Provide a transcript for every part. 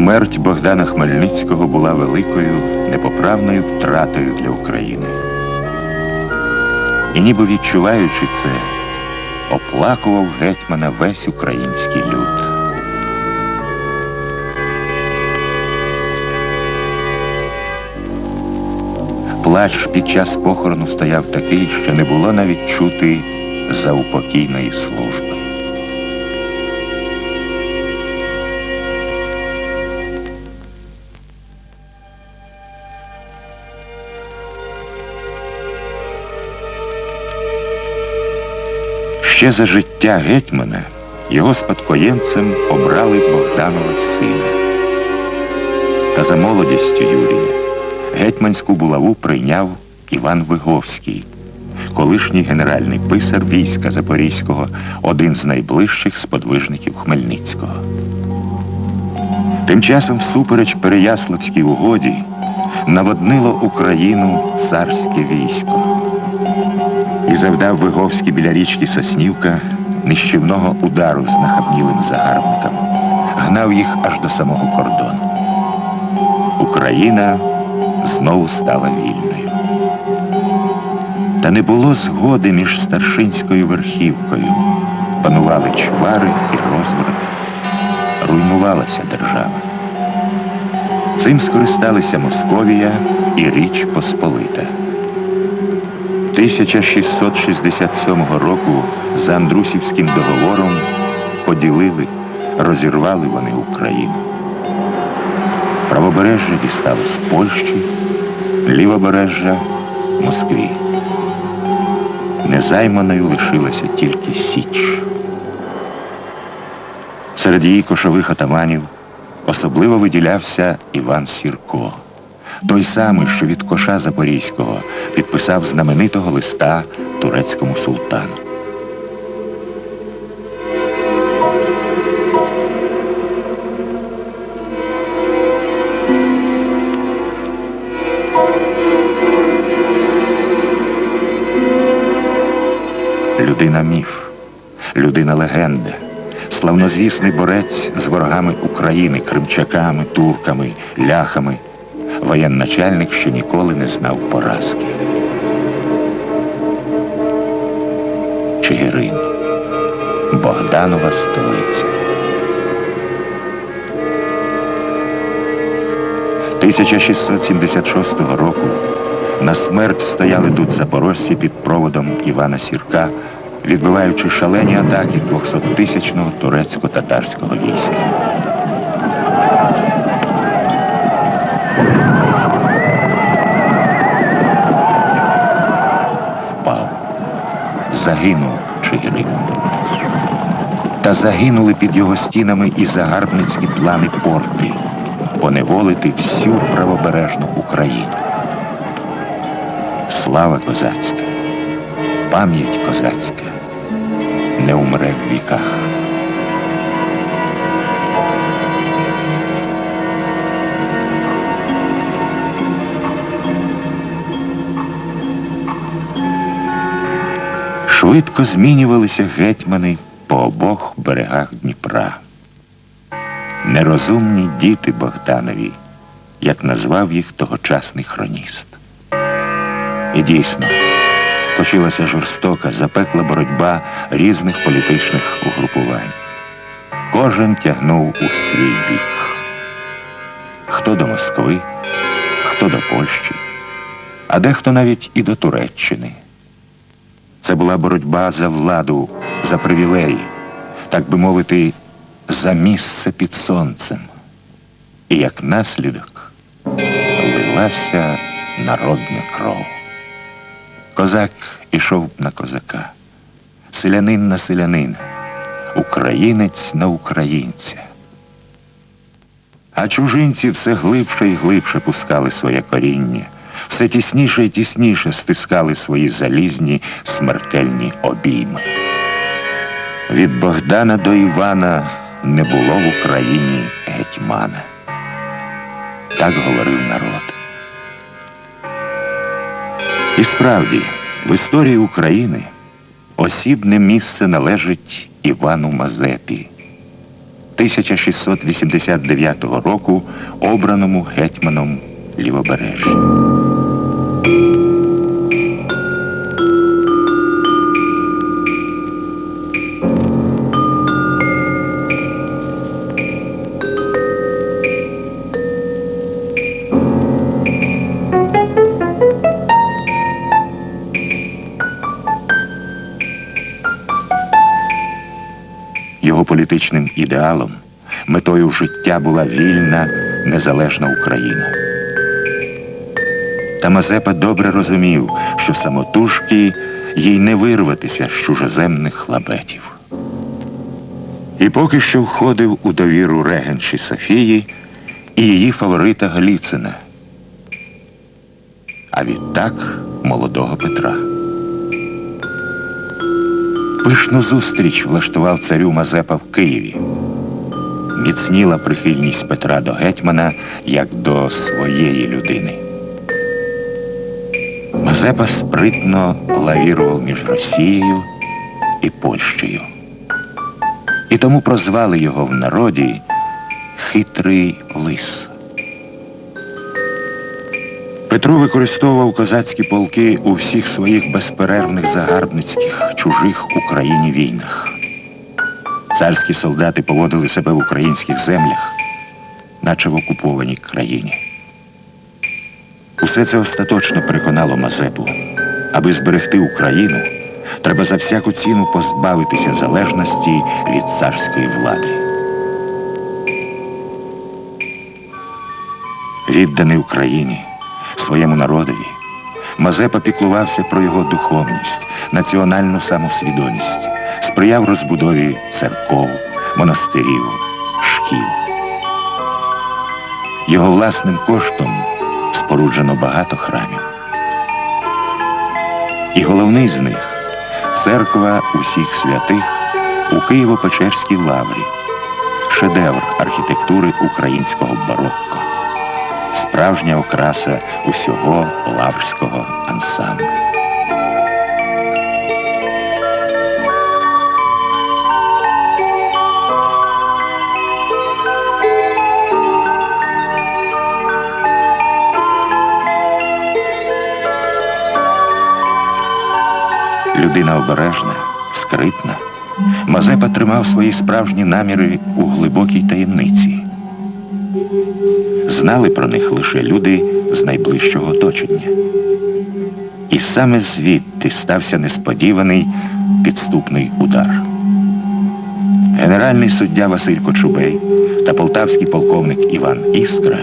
Смерть Богдана Хмельницького була великою непоправною втратою для України. І ніби відчуваючи це, оплакував гетьмана весь український люд. Плач під час похорону стояв такий, що не було навіть чути заупокійної служби. Ще за життя гетьмана його спадкоємцем обрали Богданова сина. Та за молодістю Юрія гетьманську булаву прийняв Іван Виговський, колишній генеральний писар війська Запорізького, один з найближчих сподвижників Хмельницького. Тим часом, всупереч Переяславській угоді, наводнило Україну царське військо і завдав Виговський біля річки Соснівка нищівного удару з нахабнілим загарбником, гнав їх аж до самого кордону. Україна знову стала вільною. Та не було згоди між старшинською верхівкою. Панували чвари і розбрат. Руйнувалася держава. Цим скористалися Московія і Річ Посполита. 1667 року за Андрусівським договором поділили, розірвали вони Україну. Правобережжя дісталось Польщі, лівобережжя Москві. Незайманою лишилася тільки Січ. Серед її кошових атаманів особливо виділявся Іван Сірко, той самий, що від коша Запорізького підписав знаменитого листа турецькому султану. Людина міф, людина легенда, славнозвісний борець з ворогами України, кримчаками, турками, ляхами, воєнначальник, що ніколи не знав поразки. Чигирин, Богданова столиця. 1676 року на смерть стояли тут запорожці під проводом Івана Сірка, відбиваючи шалені атаки 200-тисячного турецько-татарського війська. Загинув Чигирин. Та загинули під його стінами і загарбницькі плани порти поневолити всю правобережну Україну. Слава козацька, пам'ять козацька не умре в віках. Швидко змінювалися гетьмани по обох берегах Дніпра. Нерозумні діти Богданові, як назвав їх тогочасний хроніст. І дійсно, точилася жорстока, запекла боротьба різних політичних угрупувань. Кожен тягнув у свій бік. Хто до Москви, хто до Польщі, а дехто навіть і до Туреччини. Це була боротьба за владу, за привілеї, так би мовити, за місце під сонцем. І як наслідок лилася народна кров. Козак ішов на козака, селянин на селянина, українець на українця. А чужинці все глибше і глибше пускали своє коріння, все тісніше і тісніше стискали свої залізні смертельні обійми. Від Богдана до Івана не було в Україні гетьмана. Так говорив народ. І справді, в історії України осібне місце належить Івану Мазепі. 1689 року обраному гетьманом Лівобережжя. Його політичним ідеалом, метою життя була вільна, незалежна Україна. Та Мазепа добре розумів, що самотужки їй не вирватися з чужоземних лабетів. І поки що входив у довіру регенші Софії і її фаворита Галіцина, а відтак молодого Петра. Пишну зустріч влаштував царю Мазепа в Києві. Міцніла прихильність Петра до гетьмана як до своєї людини. Мазепа спритно лавірував між Росією і Польщею. І тому прозвали його в народі хитрий лис. Петро використовував козацькі полки у всіх своїх безперервних загарбницьких чужих Україні війнах. Царські солдати поводили себе в українських землях, наче в окупованій країні. Усе це остаточно переконало Мазепу. Аби зберегти Україну, треба за всяку ціну позбавитися залежності від царської влади. Відданий Україні, своєму народові, Мазепа піклувався про його духовність, національну самосвідомість, сприяв розбудові церков, монастирів, шкіл. Його власним коштом споруджено багато храмів. І головний з них церква усіх святих у Києво-Печерській лаврі, шедевр архітектури українського барокко, справжня окраса усього лаврського ансамблю. Людина обережна, скритна. Мазепа тримав свої справжні наміри у глибокій таємниці. Знали про них лише люди з найближчого оточення. І саме звідти стався несподіваний підступний удар. Генеральний суддя Василь Кочубей та полтавський полковник Іван Іскра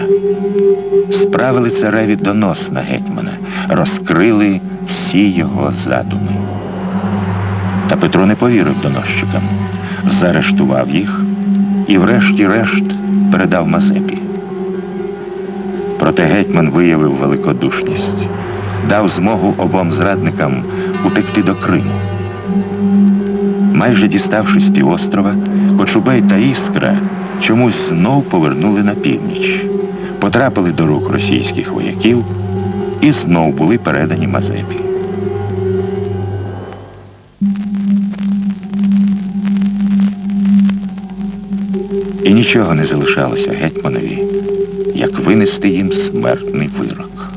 справили цареві донос на гетьмана, розкрили всі його задуми. Та Петро не повірив доносчикам, заарештував їх і, врешті-решт, передав Мазепі. Проте гетьман виявив великодушність, дав змогу обом зрадникам утекти до Криму. Майже діставшись півострова, Кочубей та Іскра чомусь знов повернули на північ, потрапили до рук російських вояків і знов були передані Мазепі. І нічого не залишалося гетьманові, як винести їм смертний вирок.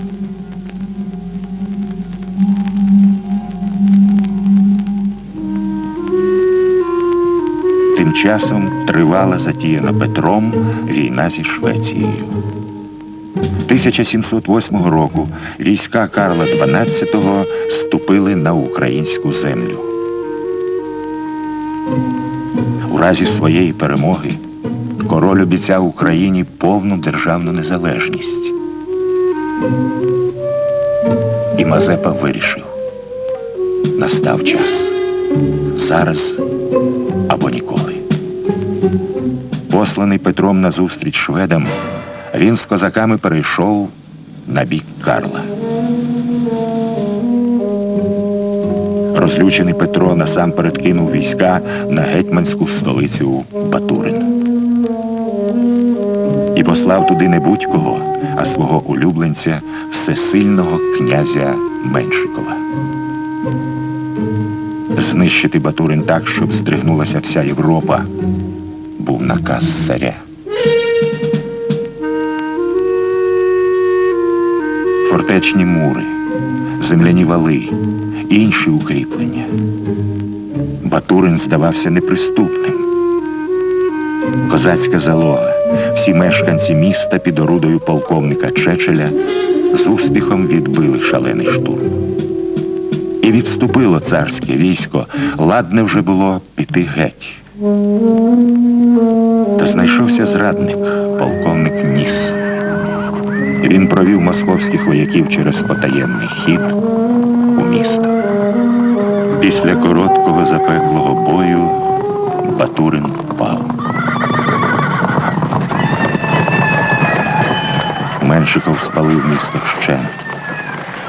Тим часом тривала затіяна Петром війна зі Швецією. 1708 року війська Карла XII ступили на українську землю. У разі своєї перемоги король обіцяв Україні повну державну незалежність. І Мазепа вирішив. Настав час. Зараз або ніколи. Посланий Петром на зустріч шведам, він з козаками перейшов на бік Карла. Розлючений Петро насамперед кинув війська на гетьманську столицю Батурин. І послав туди не будь-кого, а свого улюбленця, всесильного князя Меншикова. Знищити Батурин так, щоб здригнулася вся Європа, був наказ царя. Фортечні мури, земляні вали, інші укріплення. Батурин здавався неприступним. Козацька залога, всі мешканці міста під орудою полковника Чечеля з успіхом відбили шалений штурм. І відступило царське військо, ладне вже було піти геть. Та знайшовся зрадник, полковник Ніс. Він провів московських вояків через потаємний хід у місто. Після короткого запеклого бою Батурин впав. Меншиков спалив місто вщент,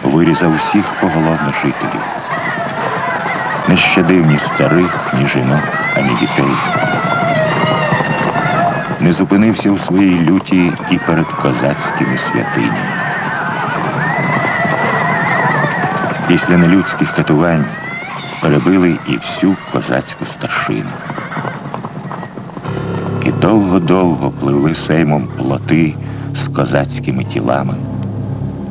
вирізав усіх поголовно жителів. Не щадив ні старих, ні жінок, ані дітей. Не зупинився у своїй люті і перед козацькими святинями. Після нелюдських катувань перебили і всю козацьку старшину. І довго-довго пливли сеймом плоти з козацькими тілами,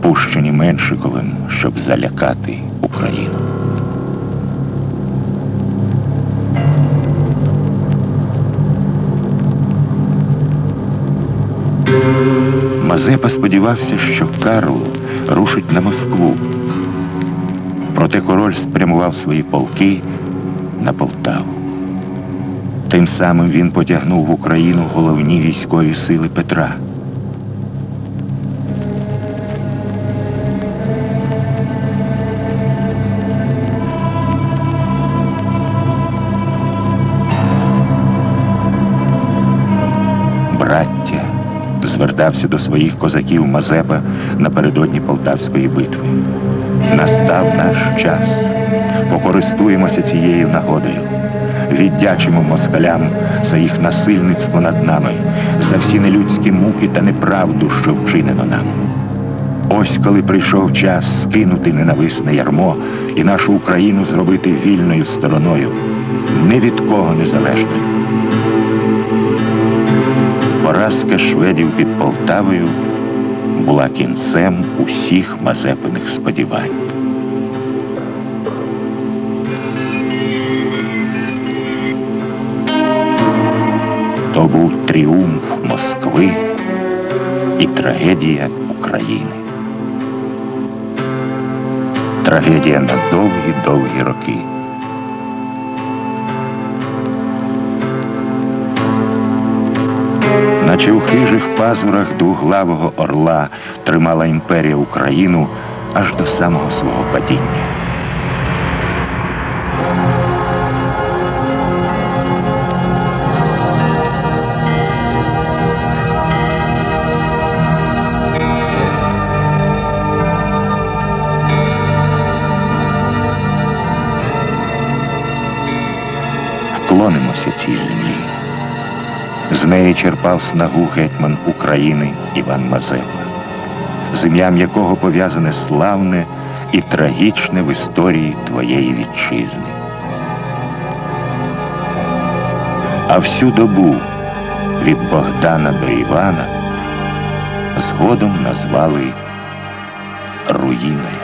пущені Меншиковим, щоб залякати Україну. Мазепа сподівався, що Карл рушить на Москву. Проте король спрямував свої полки на Полтаву. Тим самим він потягнув в Україну головні військові сили Петра. Звертався до своїх козаків Мазепа напередодні Полтавської битви. Настав наш час. Покористуємося цією нагодою. Віддячимо москалям за їх насильництво над нами, за всі нелюдські муки та неправду, що вчинено нам. Ось коли прийшов час скинути ненависне ярмо і нашу Україну зробити вільною стороною, ні від кого незалежною. Поразка шведів під Полтавою була кінцем усіх мазепиних сподівань. То був тріумф Москви і трагедія України. Трагедія на довгі-довгі роки. Наче у хижих пазурах двуглавого орла тримала імперія Україну аж до самого свого падіння. Вклонимося цій землі. З неї черпав снагу гетьман України Іван Мазепа, з ім'ям якого пов'язане славне і трагічне в історії твоєї вітчизни. А всю добу від Богдана до Івана згодом назвали руїною.